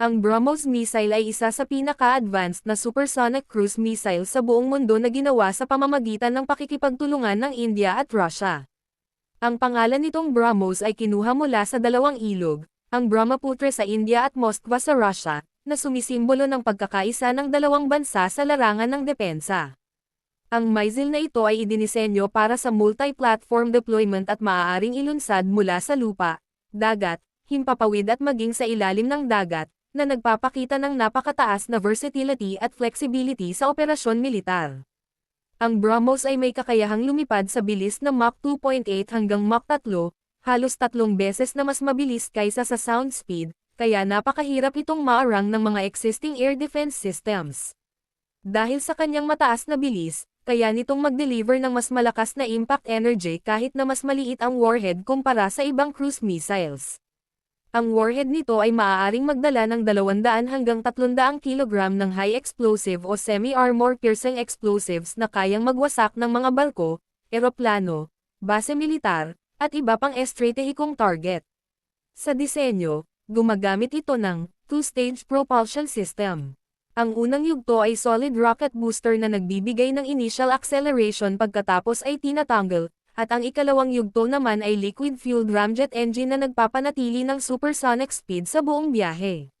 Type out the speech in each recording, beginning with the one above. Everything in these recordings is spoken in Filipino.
Ang BrahMos missile ay isa sa pinaka-advanced na supersonic cruise missile sa buong mundo na ginawa sa pamamagitan ng pakikipagtulungan ng India at Russia. Ang pangalan nitong BrahMos ay kinuha mula sa dalawang ilog, ang Brahmaputra sa India at Moskva sa Russia, na sumisimbolo ng pagkakaisa ng dalawang bansa sa larangan ng depensa. Ang missile na ito ay idinisenyo para sa multi-platform deployment at maaaring ilunsad mula sa lupa, dagat, himpapawid at maging sa ilalim ng dagat, na nagpapakita ng napakataas na versatility at flexibility sa operasyon militar. Ang BrahMos ay may kakayahang lumipad sa bilis na Mach 2.8 hanggang Mach 3, halos tatlong beses na mas mabilis kaysa sa sound speed, kaya napakahirap itong maarang ng mga existing air defense systems. Dahil sa kanyang mataas na bilis, kaya nitong mag-deliver ng mas malakas na impact energy kahit na mas maliit ang warhead kumpara sa ibang cruise missiles. Ang warhead nito ay maaaring magdala ng 200 hanggang 300 kg ng high explosive o semi-armor piercing explosives na kayang magwasak ng mga barko, eroplano, base militar, at iba pang estratehikong target. Sa disenyo, gumagamit ito ng two-stage propulsion system. Ang unang yugto ay solid rocket booster na nagbibigay ng initial acceleration pagkatapos ay tinatanggal, at ang ikalawang yugto naman ay liquid-fueled ramjet engine na nagpapanatili ng supersonic speed sa buong biyahe.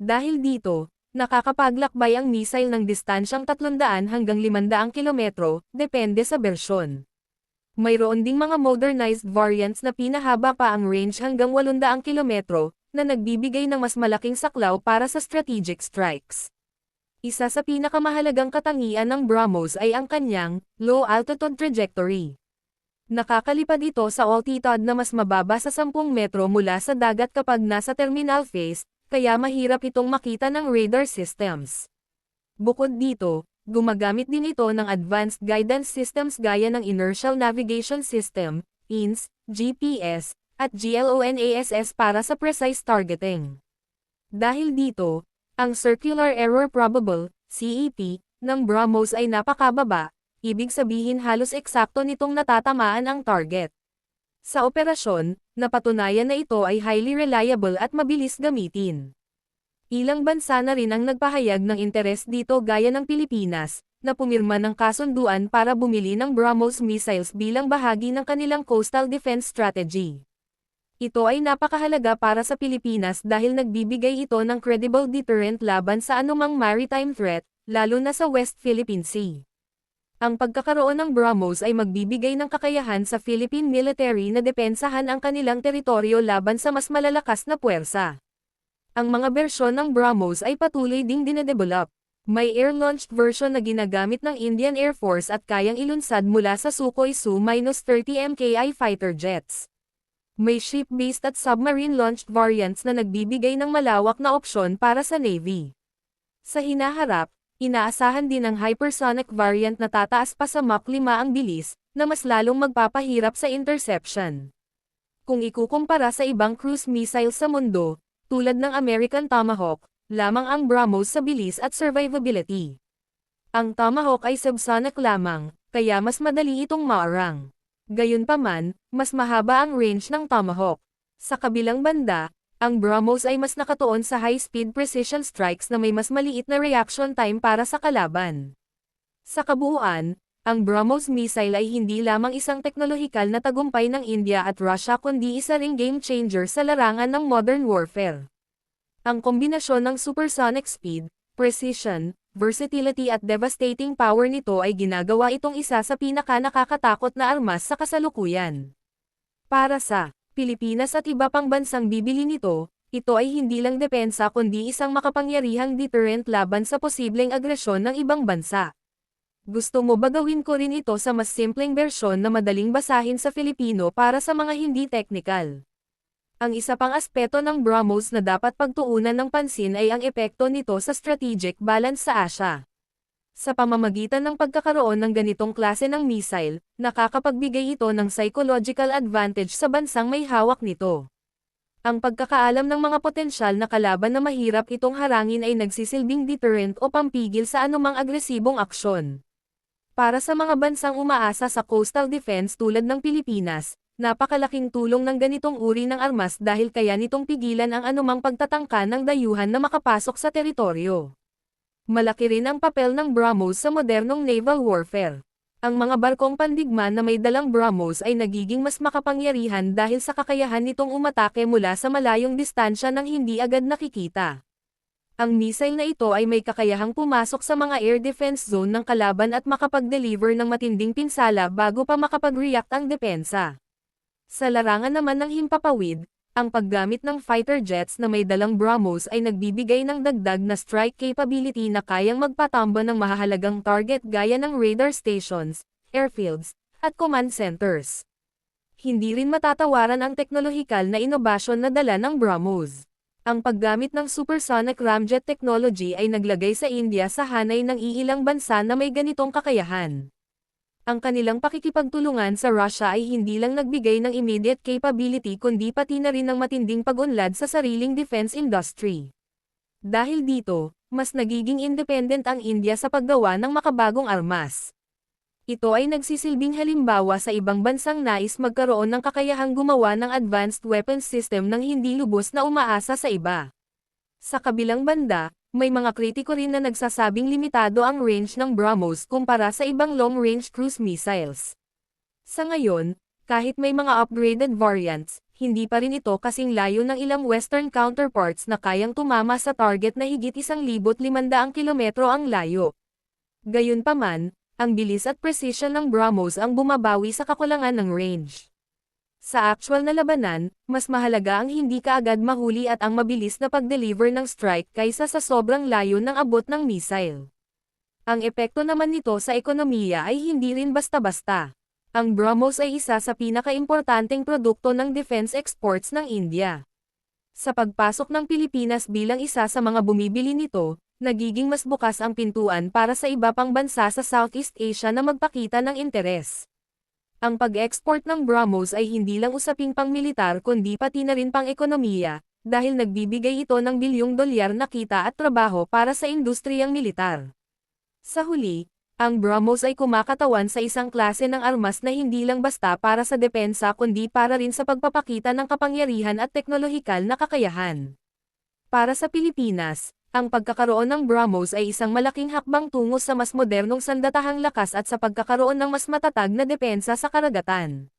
Dahil dito, nakakapaglakbay ang missile ng distansyang 300 hanggang 500 kilometro, depende sa bersyon. Mayroon ding mga modernized variants na pinahaba pa ang range hanggang 800 kilometro, na nagbibigay ng mas malaking saklaw para sa strategic strikes. Isa sa pinakamahalagang katangian ng BrahMos ay ang kanyang low altitude trajectory. Nakakalipad ito sa altitude na mas mababa sa 10 metro mula sa dagat kapag nasa terminal phase, kaya mahirap itong makita ng radar systems. Bukod dito, gumagamit din ito ng advanced guidance systems gaya ng Inertial Navigation System, INS, GPS, at GLONASS para sa precise targeting. Dahil dito, ang Circular Error Probable, CEP, ng BrahMos ay napakababa, ibig sabihin halos eksakto nitong natatamaan ang target. Sa operasyon, napatunayan na ito ay highly reliable at mabilis gamitin. Ilang bansa na rin ang nagpahayag ng interes dito gaya ng Pilipinas, na pumirma ng kasunduan para bumili ng BrahMos missiles bilang bahagi ng kanilang coastal defense strategy. Ito ay napakahalaga para sa Pilipinas dahil nagbibigay ito ng credible deterrent laban sa anumang maritime threat, lalo na sa West Philippine Sea. Ang pagkakaroon ng BrahMos ay magbibigay ng kakayahan sa Philippine military na depensahan ang kanilang teritoryo laban sa mas malalakas na puwersa. Ang mga bersyon ng BrahMos ay patuloy ding dinedevelop. May air-launched version na ginagamit ng Indian Air Force at kayang ilunsad mula sa Sukhoi Su-30 MKI fighter jets. May ship-based at submarine-launched variants na nagbibigay ng malawak na opsyon para sa Navy. Sa hinaharap, Inaasahan din ang hypersonic variant na tataas pa sa Mach 5 ang bilis, na mas lalong magpapahirap sa interception. Kung ikukumpara sa ibang cruise missile sa mundo, tulad ng American Tomahawk, lamang ang BrahMos sa bilis at survivability. Ang Tomahawk ay subsonic lamang, kaya mas madali itong maarang. Gayunpaman, mas mahaba ang range ng Tomahawk. Sa kabilang banda, ang BrahMos ay mas nakatuon sa high-speed precision strikes na may mas maliit na reaction time para sa kalaban. Sa kabuuan, ang BrahMos missile ay hindi lamang isang teknolohikal na tagumpay ng India at Russia kundi isa ring game changer sa larangan ng modern warfare. Ang kombinasyon ng supersonic speed, precision, versatility at devastating power nito ay ginagawa itong isa sa pinaka-nakakatakot na armas sa kasalukuyan. Para sa Pilipinas at iba pang bansang bibili nito, ito ay hindi lang depensa kundi isang makapangyarihang deterrent laban sa posibleng agresyon ng ibang bansa. Gusto mo ba gawin ko rin ito sa mas simpleng bersyon na madaling basahin sa Filipino para sa mga hindi technical? Ang isa pang aspeto ng BrahMos na dapat pagtuunan ng pansin ay ang epekto nito sa strategic balance sa Asia. Sa pamamagitan ng pagkakaroon ng ganitong klase ng missile, nakakapagbigay ito ng psychological advantage sa bansang may hawak nito. Ang pagkakaalam ng mga potensyal na kalaban na mahirap itong harangin ay nagsisilbing deterrent o pampigil sa anumang agresibong aksyon. Para sa mga bansang umaasa sa coastal defense tulad ng Pilipinas, napakalaking tulong ng ganitong uri ng armas dahil kaya nitong pigilan ang anumang pagtatangka ng dayuhan na makapasok sa teritoryo. Malaki rin ang papel ng BrahMos sa modernong naval warfare. Ang mga barkong pandigma na may dalang BrahMos ay nagiging mas makapangyarihan dahil sa kakayahan nitong umatake mula sa malayong distansya nang hindi agad nakikita. Ang missile na ito ay may kakayahang pumasok sa mga air defense zone ng kalaban at makapag-deliver ng matinding pinsala bago pa makapag-react ang depensa. Sa larangan naman ng himpapawid, ang paggamit ng fighter jets na may dalang BrahMos ay nagbibigay ng dagdag na strike capability na kayang magpatambo ng mahahalagang target gaya ng radar stations, airfields, at command centers. Hindi rin matatawaran ang teknolohikal na inobasyon na dala ng BrahMos. Ang paggamit ng supersonic ramjet technology ay naglagay sa India sa hanay ng iilang bansa na may ganitong kakayahan. Ang kanilang pakikipagtulungan sa Russia ay hindi lang nagbigay ng immediate capability kundi pati na rin ng matinding pag-unlad sa sariling defense industry. Dahil dito, mas nagiging independent ang India sa paggawa ng makabagong armas. Ito ay nagsisilbing halimbawa sa ibang bansang nais magkaroon ng kakayahang gumawa ng advanced weapons system nang hindi lubos na umaasa sa iba. Sa kabilang banda, may mga kritiko rin na nagsasabing limitado ang range ng BrahMos kumpara sa ibang long-range cruise missiles. Sa ngayon, kahit may mga upgraded variants, hindi pa rin ito kasing layo ng ilang western counterparts na kayang tumama sa target na higit 1,500 kilometro ang layo. Gayunpaman, ang bilis at precision ng BrahMos ang bumabawi sa kakulangan ng range. Sa actual na labanan, mas mahalaga ang hindi kaagad mahuli at ang mabilis na pag-deliver ng strike kaysa sa sobrang layo ng abot ng missile. Ang epekto naman nito sa ekonomiya ay hindi rin basta-basta. Ang BrahMos ay isa sa pinakaimportanteng produkto ng defense exports ng India. Sa pagpasok ng Pilipinas bilang isa sa mga bumibili nito, nagiging mas bukas ang pintuan para sa iba pang bansa sa Southeast Asia na magpakita ng interes. Ang pag-export ng BrahMos ay hindi lang usaping pang-militar kundi pati na rin pang-ekonomiya, dahil nagbibigay ito ng bilyong dolyar na kita at trabaho para sa industriyang militar. Sa huli, ang BrahMos ay kumakatawan sa isang klase ng armas na hindi lang basta para sa depensa kundi para rin sa pagpapakita ng kapangyarihan at teknolohikal na kakayahan. Para sa Pilipinas, ang pagkakaroon ng BrahMos ay isang malaking hakbang tungo sa mas modernong sandatahang lakas at sa pagkakaroon ng mas matatag na depensa sa karagatan.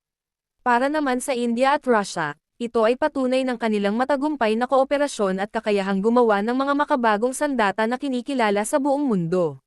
Para naman sa India at Russia, ito ay patunay ng kanilang matagumpay na kooperasyon at kakayahang gumawa ng mga makabagong sandata na kinikilala sa buong mundo.